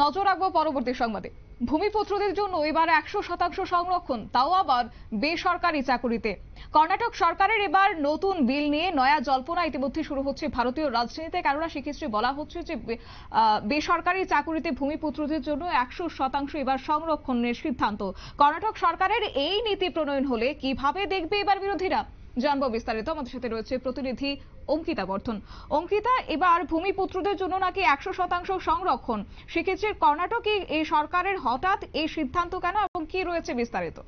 নজর রাখব পরবর্তী সংবাদে। ভূমিপুত্রদের জন্য এবার একশো শতাংশ সংরক্ষণ, তাও আবার বেসরকারি চাকুরিতে। কর্ণাটক সরকারের এবার নতুন বিল নিয়ে নয়া জল্পনা ইতিমধ্যে শুরু হচ্ছে ভারতীয় রাজনীতিতে। কেননা, সেক্ষেত্রে বলা হচ্ছে যে বেসরকারি চাকুরিতে ভূমিপুত্রদের জন্য একশো শতাংশ এবার সংরক্ষণের সিদ্ধান্ত। কর্ণাটক সরকারের এই নীতি প্রণয়ন হলে কীভাবে দেখবে এবার বিরোধীরা? জানব বিস্তারিত। আমাদের সাথে রয়েছে প্রতিনিধি অঙ্কিতা বর্ধন। অঙ্কিতা, এবার ভূমিপুত্রদের জন্য নাকি একশো শতাংশ সংরক্ষণ? সেক্ষেত্রে কর্ণাটকে এই সরকারের হঠাৎ এই সিদ্ধান্ত কেন এবং কি রয়েছে বিস্তারিত?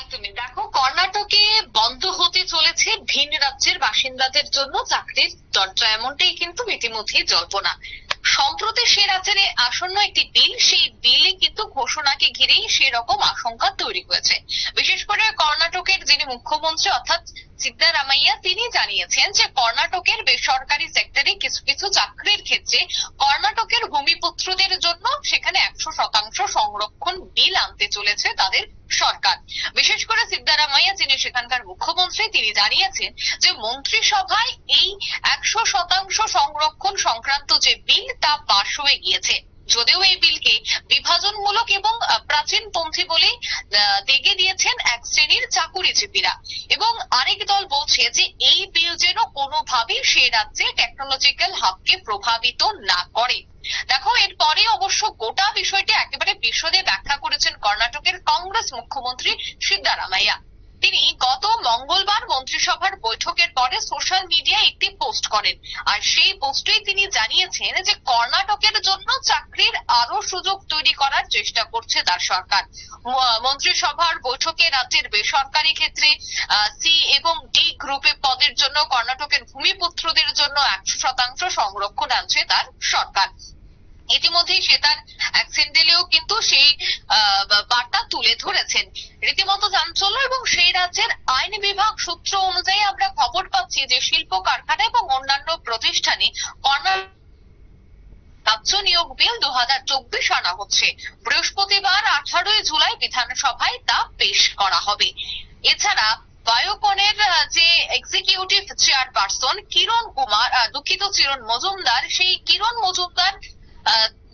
একদমই। দেখো, কর্ণাটকে বন্ধ হতে চলেছে ভিন রাজ্যের বাসিন্দাদের জন্য চাকরির দরজা, এমনটাই কিন্তু ইতিমধ্যেই জল্পনা। সম্প্রতি সে রাজ্যের আসন্ন একটি বিল, সেই বিলে কিন্তু ঘোষণাকে ঘিরেই সেরকম আশঙ্কা তৈরি হয়েছে। যিনি মুখ্যমন্ত্রী অর্থাৎ সিদ্দারামাইয়া তিনি জানিয়েছেন যে কর্ণাটকের বেসরকারি সেক্টরে কিছু কিছু চাকরির ক্ষেত্রে কর্ণাটকের ভূমিপুত্রদের জন্য সেখানে একশো শতাংশ সংরক্ষণ বিল আনতে চলেছে তাদের সরকার। বিশেষ করে সিদ্দারামাইয়া যিনি সেখানকার মুখ্যমন্ত্রী, তিনি জানিয়েছেন যে মন্ত্রিসভায় এই একশো শতাংশ সংরক্ষণ সংক্রান্ত যে বিল, তা পাশ হয়ে গিয়েছে। যদিও এবং প্রাচীন প্রাচীনপন্থী বলেই দেগে দিয়েছেন এক শ্রেণির চাকুরিজীবীরা। এবং আরেক দল বলছে যে, এই বিল যেন কোনোভাবেই সে রাজ্যে টেকনোলজিক্যাল হাবকে প্রভাবিত না করে। দেখো, এরপরে অবশ্য গোটা বিষয়টি একেবারে বিশদে ব্যাখ্যা করেছেন কর্ণাটকের কংগ্রেস মুখ্যমন্ত্রী সিদ্দারামাইয়া তিনি গত মঙ্গলবার মন্ত্রিসভার বৈঠকের পরে সোশ্যাল মিডিয়ায় একটি পোস্ট করেন। আর সেই পোস্টেই তিনি জানিয়েছেন যে কর্ণাটকের জন্য চাকরির আরও সুযোগ তৈরি করার চেষ্টা করছে তার সরকার। মন্ত্রিসভার বৈঠকে রাজ্যের বেসরকারি ক্ষেত্রে সি এবং ডি গ্রুপে পদের জন্য কর্ণাটকের ভূমিপুত্রদের জন্য একশো শতাংশ সংরক্ষণ আনছে তার সরকার। ইতিমধ্যেই সে তার এক স্যান্ডেলেও কিন্তু সেই বার্তা তুলে ধরেছেন। রীতিমতো চাঞ্চল্য এবং সেই রাজ্যের আইন বিভাগ সূত্র অনুযায়ী আমরা খবর পাচ্ছি যে শিল্প কারখানা এবং অন্যান্য প্রতিষ্ঠানে কর্ণাটক রাজ্য নিয়োগ বিল দু হাজার চব্বিশ আনা হচ্ছে। বৃহস্পতিবার আঠারোই জুলাই বিধানসভায় তা পেশ করা হবে। এছাড়া বায়োকনের যে এক্সিকিউটিভ চেয়ারপারসন কিরণ কুমার দুঃখিত, চিরণ মজুমদার, সেই কিরণ মজুমদার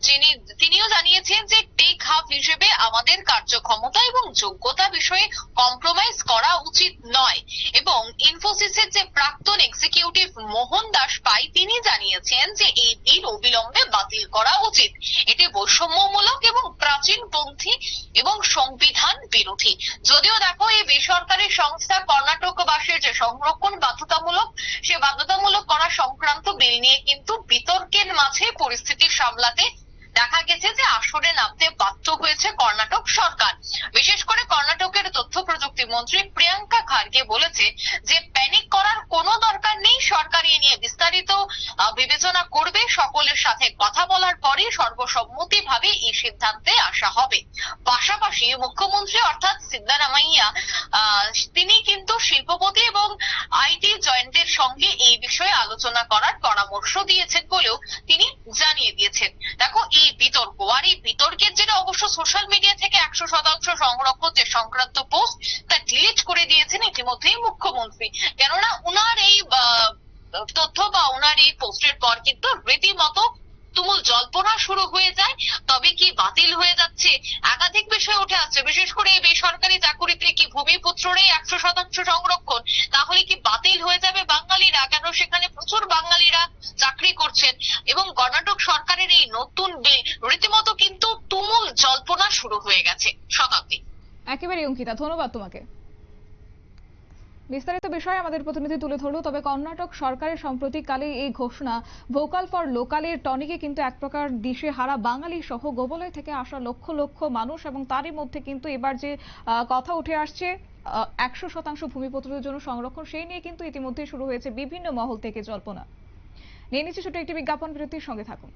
যিনি, তিনিও জানিয়েছেন যে টেক হাব হিসেবে আমাদের কার্যক্ষমতা এবং যোগ্যতা বিষয়ে কম্প্রোমাইজ করা উচিত নয়। এবং ইনফোসিসের যে প্রাক্তন এক্সিকিউটিভ মোহন দাস পাই, তিনি জানিয়েছেন যে এই বিল অবিলম্বে বাতিল করা উচিত। এটি বৈষম্যমূলক এবং প্রাচীনপন্থী এবং সংবিধান বিরোধী। যদিও দেখো, এই বেসরকারি সংস্থা কর্ণাটকবাসীর যে সংরক্ষণ বাধ্যতামূলক, সে বাধ্যতামূলক করা সংক্রান্ত বিল নিয়ে কিন্তু বিতর্কের মাঝে পরিস্থিতি সামলাতে দেখা গেছে যে আসরে নামতে বাধ্য হয়েছে কর্ণাটক সরকার। বিশেষ করে কর্ণাটকের তথ্য প্রযুক্তি মন্ত্রী প্রিয়াঙ্কা খার্গে বলেছে যে প্যানিক করার কোনো দরকার নেই, সরকার এ নিয়ে বিস্তারিত বিবেচনা করবে। সকলের সাথে কথা বলার পরে সর্বসম্মতিভাবে এই সিদ্ধান্তে আসা হবে। পাশাপাশি মুখ্যমন্ত্রী অর্থাৎ সিদ্দারামাইয়া তিনি কিন্তু শিল্পপতি এবং আইটি জয়েন্টের সঙ্গে এই বিষয়ে আলোচনা করার পরামর্শ দিয়েছেন বলেও তিনি জানিয়ে দিয়েছেন। দেখো, এই বিতর্ক। আর এই বিতর্কের যেটা অবশ্য সোশ্যাল মিডিয়া থেকে একশো শতাংশ সংরক্ষণ যে সংক্রান্ত পোস্ট তা ডিলিট করে দিয়েছেন ইতিমধ্যেই মুখ্যমন্ত্রী। কেননা উনার এই তথ্য বা ওনার এই পোস্টের পর কিন্তু রীতিমতো তুমুল জল্পনা শুরু হয়ে যায়, তবে কি বাতিল হয়ে যাচ্ছে একাধিক বিষয় উঠে আসছে। বিশেষ করে এই বেসরকারি চাকুরিতে কি ভূমিপুত্ররাই একশো শতাংশ সংরক্ষণ, তাহলে কি বাতিল হয়ে যাবে বাঙালিরা? কেন সেখানে প্রচুর বাঙালিরা চাকরি করছেন এবং কর্ণাটক সরকারের এই নতুন বিল রীতিমতো কিন্তু তুমুল জল্পনা শুরু হয়ে গেছে শতাব্দী একেবারে অঙ্কিতা, ধন্যবাদ তোমাকে। বিস্তারিত বিষয়ে আমাদের প্রতিনিধি তুলে ধরলো, তবে কর্ণাটক সরকারের সাম্প্রতিককালে এই ঘোষণা, ভোকাল ফর লোকালের টনিকে কিন্তু এক প্রকার দিশে হারা বাঙালি সহ গোবলয় থেকে আসা লক্ষ লক্ষ মানুষ এবং তারই মধ্যে কিন্তু এবার যে কথা উঠে আসছে একশো শতাংশ ভূমিপুত্রদের জন্য সংরক্ষণ, সেই নিয়ে কিন্তু ইতিমধ্যে শুরু হয়েছে বিভিন্ন মহল থেকে জল্পনা। নিয়ে নিচ্ছে ছোট একটি বিজ্ঞাপন বিরতির সঙ্গে থাকুন।